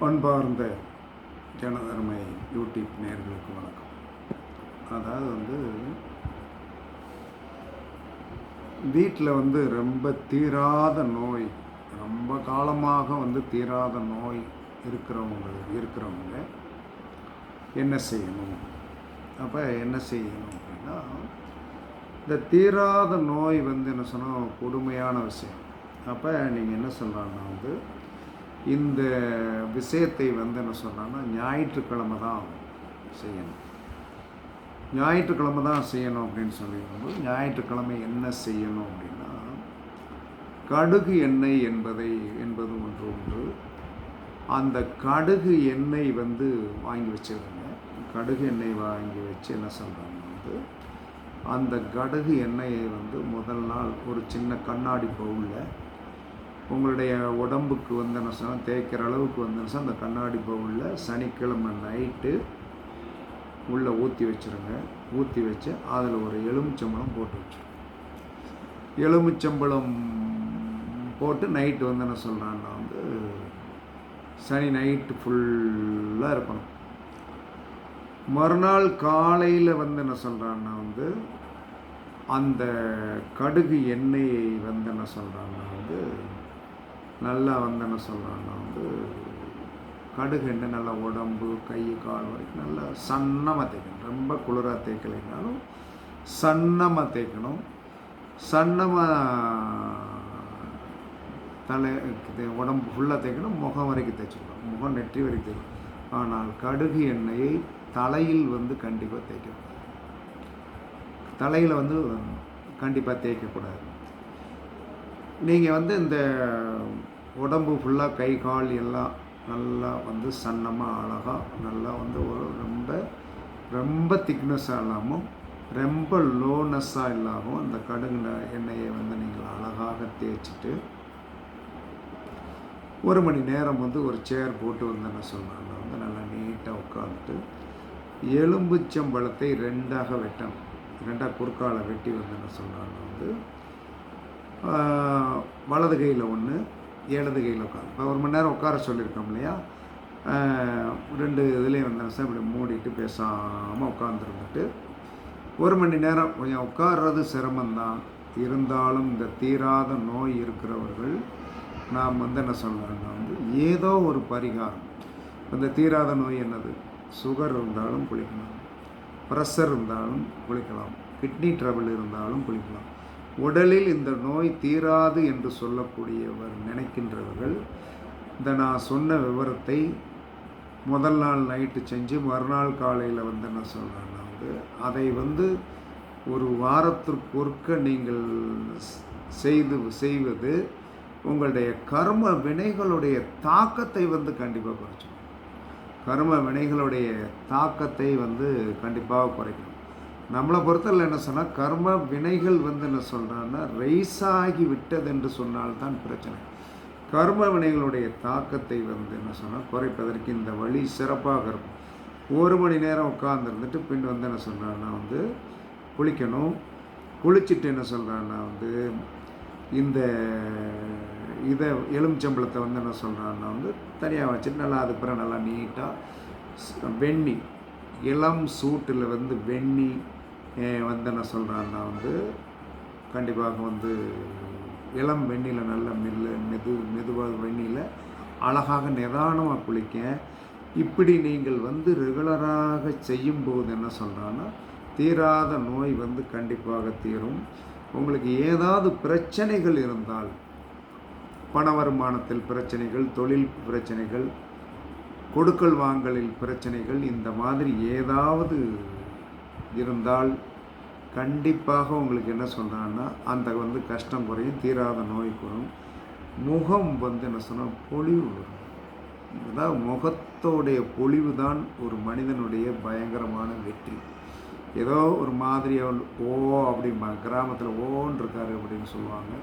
பண்பார்ந்த ஜனதர்மை YouTube நேர்களுக்கு வணக்கம். அதாவது வந்து வீட்டில் வந்து ரொம்ப தீராத நோய் ரொம்ப காலமாக வந்து தீராத நோய் இருக்கிறவங்க இருக்கிறவங்க என்ன செய்யணும்? அப்போ என்ன செய்யணும் அப்படின்னா இந்த தீராத நோய் வந்து என்ன சொன்னால் கொடுமையான விஷயம். அப்போ நீங்கள் என்ன சொல்கிறாங்கன்னா வந்து இந்த விஷயத்தை வந்து என்ன சொல்கிறாங்கன்னா ஞாயிற்றுக்கிழமை தான் செய்யணும். ஞாயிற்றுக்கிழமை தான் செய்யணும் அப்படின்னு சொல்லிடும்போது ஞாயிற்றுக்கிழமை என்ன செய்யணும் அப்படின்னா கடுகு எண்ணெய் என்பதை என்பது ஒன்று ஒன்று அந்த கடுகு எண்ணெய் வந்து வாங்கி வச்சுருங்க. கடுகு எண்ணெய் வாங்கி வச்சு என்ன சொல்கிறாங்க வந்து அந்த கடுகு எண்ணெயை வந்து முதல் நாள் ஒரு சின்ன கண்ணாடி பவுலில் உங்களுடைய உடம்புக்கு வந்து என்ன சொன்னால் தேய்க்கிற அளவுக்கு வந்து அந்த கண்ணாடி பவுலில் சனிக்கிழமை நைட்டு உள்ளே ஊற்றி வச்சுருங்க. ஊற்றி வச்சு அதில் ஒரு எலுமிச்சம்பழம் போட்டு வச்சுருங்க. எலுமிச்சம்பழம் போட்டு நைட்டு வந்து என்ன சொல்கிறான்னா வந்து சனி நைட்டு ஃபுல்லாக இருக்கணும். மறுநாள் காலையில் வந்து என்ன சொல்கிறான்னா வந்து அந்த கடுகு எண்ணெயை வந்து என்ன சொல்கிறான்னா வந்து நல்லா வந்து என்ன சொல்கிறாங்கன்னா வந்து கடுகு எண்ணெய் நல்லா உடம்பு கை கால் வரைக்கும் நல்லா சன்னமாக தேய்க்கணும். ரொம்ப குளிராக தேய்க்கலைனாலும் சன்னமாக தேய்க்கணும். சன்னமாக தலை உடம்பு ஃபுல்லாக தேய்க்கணும். முகம் வரைக்கும் தேய்ச்சிக்கணும். முகம் நெற்றி வரைக்கும் தேய்க்கணும். ஆனால் கடுகு எண்ணெயை தலையில் வந்து கண்டிப்பாக தேய்க்கக்கூடாது தலையில் வந்து கண்டிப்பாக தேய்க்கக்கூடாது. நீங்கள் வந்து இந்த உடம்பு ஃபுல்லாக கை கால் எல்லாம் நல்லா வந்து சன்னமாக அழகாக நல்லா வந்து ஒரு ரொம்ப ரொம்ப திக்னஸாக இல்லாமல் ரொம்ப லோனஸ்ஸாக இல்லாமல் அந்த கடுகு எண்ணெயை வந்து நீங்கள் அழகாக தேய்ச்சிட்டு ஒரு மணி நேரம் வந்து ஒரு சேர் போட்டு வந்தேன்னு சொன்னாங்க வந்து நல்லா நீட்டாக உட்காந்துட்டு எலும்புச்சம்பழத்தை ரெண்டாக வெட்டணும். ரெண்டாக குறுக்கால வெட்டி வந்தேன்னு சொன்னாங்க வந்து வலது கையில் ஒன்று இடது கையில் உட்காந்து இப்போ ஒரு மணி நேரம் உட்கார சொல்லியிருக்கோம் இல்லையா? ரெண்டு இதுலேயும் வந்து என்ன இப்படி மூடிட்டு பேசாமல் உட்காந்துருந்துட்டு ஒரு மணி நேரம் கொஞ்சம் உட்கார்றது சிரமந்தான் இருந்தாலும் இந்த தீராத நோய் இருக்கிறவர்கள் நாம் வந்து என்ன சொல்கிறோன்னா வந்து ஏதோ ஒரு பரிகாரம். இந்த தீராத நோய் என்னது? சுகர் இருந்தாலும் குளிக்கலாம். ப்ரெஷர் இருந்தாலும் குளிக்கலாம். கிட்னி ட்ரபிள் இருந்தாலும் குளிக்கலாம். உடலில் இந்த நோய் தீராது என்று சொல்லக்கூடியவர் நினைக்கின்றவர்கள் இந்த நான் சொன்ன விவரத்தை முதல் நாள் நைட்டு செஞ்சு மறுநாள் காலையில் வந்து என்ன சொல்கிறேன்னா வந்து அதை வந்து ஒரு வாரத்திற்கு ஒருக்க நீங்கள் செய்து செய்வது உங்களுடைய கர்ம வினைகளுடைய தாக்கத்தை வந்து கண்டிப்பாக குறைச்சிடும் கர்ம வினைகளுடைய தாக்கத்தை வந்து கண்டிப்பாக குறைக்கணும் நம்மளை பொறுத்தவரை என்ன சொன்னால் கர்ம வினைகள் வந்து என்ன சொல்கிறான்னா ரைஸ் ஆகி விட்டது என்று சொன்னால்தான் பிரச்சனை. கர்ம வினைகளுடைய தாக்கத்தை வந்து என்ன சொன்னால் குறைப்பதற்கு இந்த வழி சிறப்பாக இருக்கும். ஒரு மணி நேரம் உட்காந்துருந்துட்டு பின் வந்து என்ன சொல்கிறான்னா வந்து குளிக்கணும். குளிச்சுட்டு என்ன சொல்கிறான்னா வந்து இந்த இதை எலுமிச்சம்பளத்தை வந்து என்ன சொல்கிறான்னா வந்து தனியாக வச்சுட்டு நல்லா அதுக்கு பிறகு நல்லா நீட்டாக வெண்ணி இளம் சூட்டில் வந்து வெண்ணி வந்து என்ன சொல்கிறான்னா வந்து கண்டிப்பாக வந்து இளம் வெண்ணில நல்ல மெல்ல மெது மெதுவாக வெண்ணில அழகாக நிதானமாக குளிக்க இப்படி நீங்கள் வந்து ரெகுலராக செய்யும்போது என்ன சொல்கிறான்னா தீராத நோய் வந்து கண்டிப்பாக தீரும். உங்களுக்கு ஏதாவது பிரச்சனைகள் இருந்தால் பண வருமானத்தில் பிரச்சனைகள் தொழில் பிரச்சனைகள் கொடுக்கல் வாங்கலில் பிரச்சனைகள் இந்த மாதிரி ஏதாவது இருந்தால் கண்டிப்பாக உங்களுக்கு என்ன சொல்கிறான்னா அந்த வந்து கஷ்டம் குறையும் தீராத நோய் குறும் முகம் வந்து என்ன சொன்னால் பொலிவு வரும். அதாவது முகத்தோடைய பொலிவு தான் ஒரு மனிதனுடைய பயங்கரமான வெற்றி. ஏதோ ஒரு மாதிரியாக ஓ அப்படிம்பாங்க கிராமத்தில் ஓன்னு இருக்காரு அப்படின்னு சொல்லுவாங்க.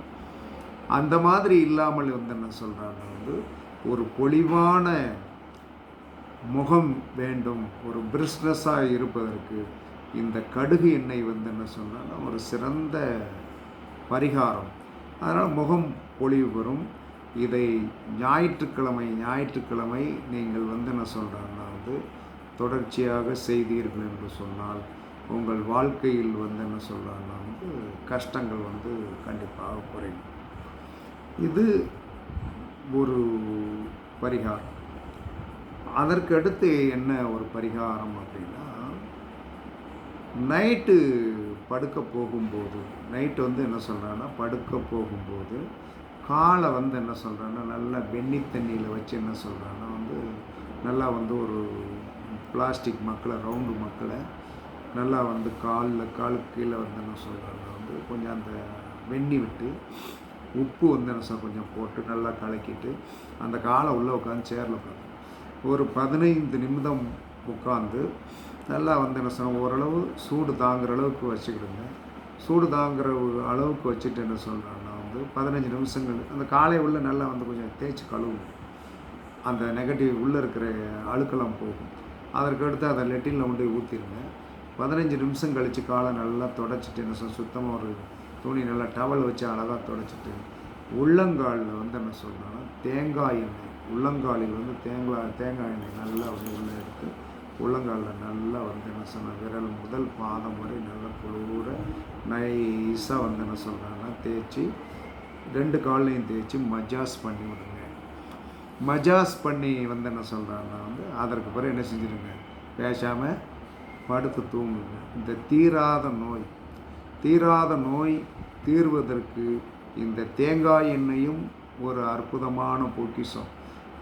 அந்த மாதிரி இல்லாமல் வந்து என்ன சொல்கிறாங்க வந்து ஒரு பொலிவான முகம் வேண்டும் ஒரு பிஸ்னஸாக இருப்பதற்கு இந்த கடுகு எண்ணெய் வந்து என்ன சொன்னால் ஒரு சிறந்த பரிகாரம். அதனால் முகம் பொழிவு வரும் இதை ஞாயிற்றுக்கிழமை ஞாயிற்றுக்கிழமை நீங்கள் வந்து என்ன சொல்கிறாங்கன்னா வந்து தொடர்ச்சியாக செய்தீர்கள் என்று சொன்னால் உங்கள் வாழ்க்கையில் வந்து என்ன சொல்கிறாங்கன்னா வந்து கஷ்டங்கள் வந்து கண்டிப்பாக குறையும். இது ஒரு பரிகாரம். அதற்கடுத்து என்ன ஒரு பரிகாரம் அப்படின்னா நைட்டு படுக்க போகும்போது நைட்டு வந்து என்ன சொல்கிறான்னா படுக்க போகும்போது காலை வந்து என்ன சொல்கிறான்னா நல்லா வெண்ணி தண்ணியில் வச்சு என்ன சொல்கிறான்னா வந்து நல்லா வந்து ஒரு பிளாஸ்டிக் மக்களை ரவுண்டு மக்களை நல்லா வந்து காலில் காலுக்கு கீழே வந்து என்ன சொல்கிறாங்கன்னா வந்து கொஞ்சம் அந்த வெண்ணி விட்டு உப்பு வந்து என்ன சொல் கொஞ்சம் போட்டு நல்லா கலக்கிட்டு அந்த காலை உள்ளே உட்காந்து சேரில் உட்காந்து ஒரு பதினைந்து நிமிடம் உட்காந்து நல்லா வந்து என்ன சொன்னால் ஓரளவு சூடு தாங்குற அளவுக்கு வச்சுக்கிடுங்க. சூடு தாங்குற ஒரு அளவுக்கு வச்சுட்டு என்ன சொல்கிறேன்னா வந்து பதினஞ்சு நிமிஷங்கள் அந்த காலை உள்ள நல்லா வந்து கொஞ்சம் தேய்ச்சி கழுவும். அந்த நெகட்டிவ் உள்ளே இருக்கிற அழுக்கெல்லாம் போகும். அதற்கு அடுத்து அதை லெட்டினில் கொண்டு போய் ஊற்றிடுங்க பதினஞ்சு நிமிஷம் கழித்து காலை நல்லா தொடச்சிட்டு என்ன சொல் சுத்தமாக ஒரு துணி நல்லா டவல் வச்சு அழகாக தொடச்சிட்டு உள்ளங்காலில் வந்து என்ன சொல்கிறேன்னா தேங்காய் எண்ணெய் உள்ளங்காலில் வந்து தேங்காய் தேங்காய் எண்ணெய் நல்லா வந்து உள்ளே எடுத்து உள்ளங்காலில் நல்லா வந்து என்ன சொன்ன விரல் முதல் பாதம் வரை நல்லா குளிர நைஸாக வந்து என்ன சொல்கிறாங்கன்னா தேய்ச்சி ரெண்டு கால்லையும் தேய்ச்சி மஜாஸ் பண்ணி விடுங்க. மஜாஸ் பண்ணி வந்து என்ன சொல்கிறாங்கன்னா வந்து அதற்கு பிறகு என்ன செஞ்சுருங்க? பேசாமல் படுத்து தூங்குங்க. இந்த தீராத நோய் தீராத நோய் தீர்வதற்கு இந்த தேங்காய் எண்ணெயும் ஒரு அற்புதமான பொக்கிஷம்.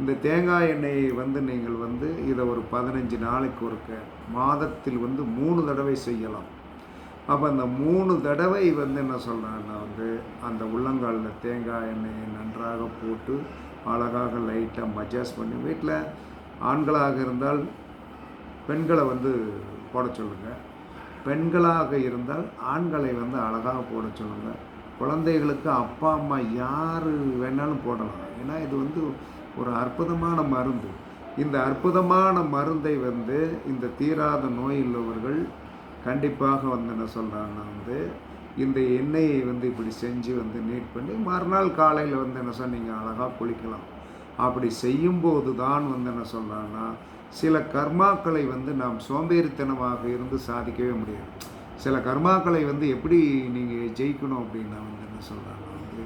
இந்த தேங்காய் எண்ணெயை வந்து நீங்கள் வந்து இதை ஒரு பதினஞ்சு நாளைக்கு ஒருக்க மாதத்தில் வந்து மூணு தடவை செய்யலாம். அப்போ அந்த மூணு தடவை வந்து என்ன சொல்கிறேன்னா வந்து அந்த உள்ளங்காலில் தேங்காய் எண்ணெயை நன்றாக போட்டு அழகாக லைட்டாக மஜாஸ் பண்ணி வீட்டில் ஆண்களாக இருந்தால் பெண்களை வந்து போட சொல்லுங்கள் பெண்களாக இருந்தால் ஆண்களை வந்து அழகாக போட சொல்லுங்கள் குழந்தைகளுக்கு அப்பா அம்மா யார் வேணாலும் போடலாம். ஏன்னா இது வந்து ஒரு அற்புதமான மருந்து. இந்த அற்புதமான மருந்தை வந்து இந்த தீராத நோய் உள்ளவர்கள் கண்டிப்பாக வந்து என்ன சொல்கிறாங்கன்னா வந்து இந்த எண்ணெயை வந்து இப்படி செஞ்சு வந்து நீட் பண்ணி மறுநாள் காலையில் வந்து என்ன சொன்னீங்க அழகாக குளிக்கலாம். அப்படி செய்யும்போது தான் வந்து என்ன சொல்கிறாங்கன்னா சில கர்மாக்களை வந்து நாம் சோம்பேறித்தனமாக இருந்து சாதிக்கவே முடியாது. சில கர்மாக்களை வந்து எப்படி நீங்கள் ஜெயிக்கணும் அப்படின்னா வந்து என்ன சொல்கிறாங்கன்னா வந்து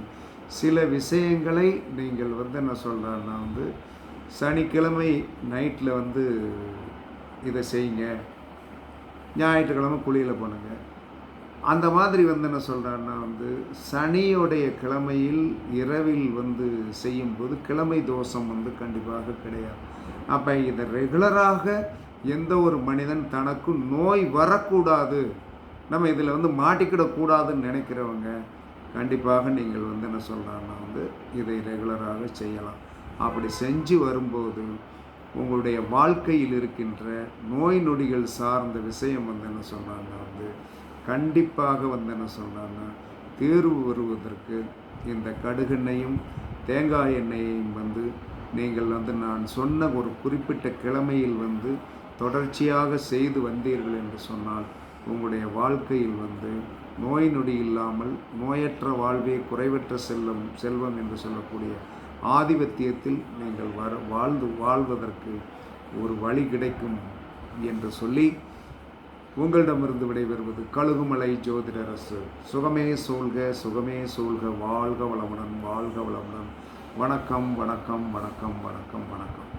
சில விஷயங்களை நீங்கள் வந்து என்ன சொல்கிறாருன்னா வந்து சனிக்கிழமை நைட்டில் வந்து இதை செய்யுங்க. ஞாயிற்றுக்கிழமை குளியில் பண்ணுங்க அந்த மாதிரி வந்து என்ன சொல்கிறாருன்னா வந்து சனியோடைய கிழமையில் இரவில் வந்து செய்யும்போது கிழமை தோஷம் வந்து கண்டிப்பாக கிடையாது. அப்போ இதை ரெகுலராக எந்த ஒரு மனிதன் தனக்கு நோய் வரக்கூடாது. நம்ம இதில் வந்து மாட்டிக்கிடக்கூடாதுன்னு நினைக்கிறவங்க கண்டிப்பாக நீங்கள் வந்து என்ன சொல்கிறாங்கன்னா வந்து இதை ரெகுலராக செய்யலாம். அப்படி செஞ்சு வரும்போது உங்களுடைய வாழ்க்கையில் இருக்கின்ற நோய் நொடிகள் சார்ந்த விஷயம் வந்து என்ன சொன்னாங்கன்னா வந்து கண்டிப்பாக வந்து என்ன சொல்கிறாங்க தேர்வு வருவதற்கு இந்த கடுகெண்ணையும் தேங்காய் எண்ணெயையும் வந்து நீங்கள் வந்து நான் சொன்ன ஒரு குறிப்பிட்ட கிழமையில் வந்து தொடர்ச்சியாக செய்து வந்தீர்கள் என்று சொன்னால் உங்களுடைய வாழ்க்கையில் வந்து நோய் நொடி இல்லாமல் நோயற்ற வாழ்வே குறைவற்ற செல்லும் செல்வம் என்று சொல்லக்கூடிய ஆதிபத்தியத்தில் நீங்கள் வர வாழ்ந்து வாழ்வதற்கு ஒரு வழி கிடைக்கும் என்று சொல்லி உங்களிடமிருந்து விடைபெறுவது கழுகுமலை ஜோதிடரசு. சுகமே சூழ்க சுகமே சூழ்க வாழ்க வளமுடன் வாழ்க வளமுடன். வணக்கம் வணக்கம் வணக்கம் வணக்கம் வணக்கம்.